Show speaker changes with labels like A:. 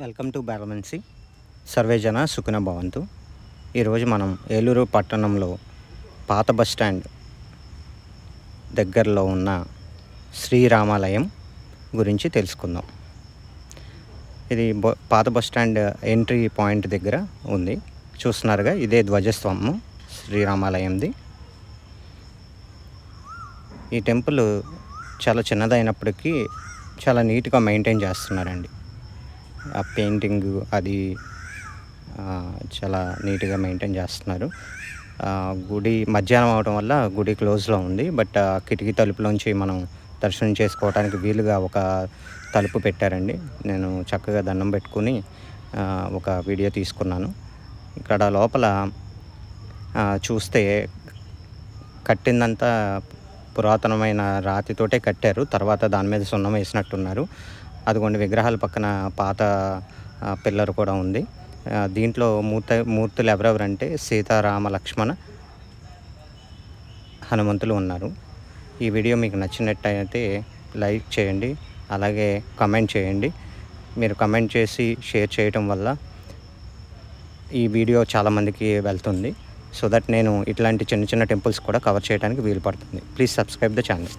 A: Welcome to బ్యాలమెన్సీ సర్వేజన సుఖన భవంతు. ఈరోజు మనం ఏలూరు పట్టణంలో పాత బస్ స్టాండ్ దగ్గరలో ఉన్న శ్రీరామాలయం గురించి తెలుసుకుందాం. ఇది పాత బస్ స్టాండ్ ఎంట్రీ పాయింట్ దగ్గర ఉంది. చూస్తున్నారుగా ఇదే ధ్వజస్తంభం శ్రీరామాలయంది. ఈ టెంపుల్ చాలా చిన్నదైనప్పటికీ చాలా నీట్గా మెయింటైన్ చేస్తున్నారండి. ఆ పెయింటింగ్ అది చాలా నీట్గా మెయింటైన్ చేస్తున్నారు. గుడి మధ్యాహ్నం అవడం వల్ల గుడి క్లోజ్లో ఉంది. బట్ ఆ కిటికీ తలుపులోంచి మనం దర్శనం చేసుకోవడానికి వీలుగా ఒక తలుపు పెట్టారండి. నేను చక్కగా దండం పెట్టుకుని ఒక వీడియో తీసుకున్నాను. ఇక్కడ లోపల చూస్తే కట్టిందంతా పురాతనమైన రాతితోటే కట్టారు. తర్వాత దాని మీద సున్నం వేసినట్టున్నారు. అదిగోండి విగ్రహాల పక్కన పాత పిల్లర్ కూడా ఉంది. దీంట్లో మూర్త మూర్తులు ఎవరెవరంటే సీతారామ లక్ష్మణ హనుమంతులు ఉన్నారు. ఈ వీడియో మీకు నచ్చినట్టయితే లైక్ చేయండి అలాగే కమెంట్ చేయండి. మీరు కమెంట్ చేసి షేర్ చేయటం వల్ల ఈ వీడియో చాలామందికి వెళ్తుంది. సో దట్ నేను ఇట్లాంటి చిన్న చిన్న టెంపుల్స్ కూడా కవర్ చేయడానికి వీలు పడుతుంది. Please subscribe the channel.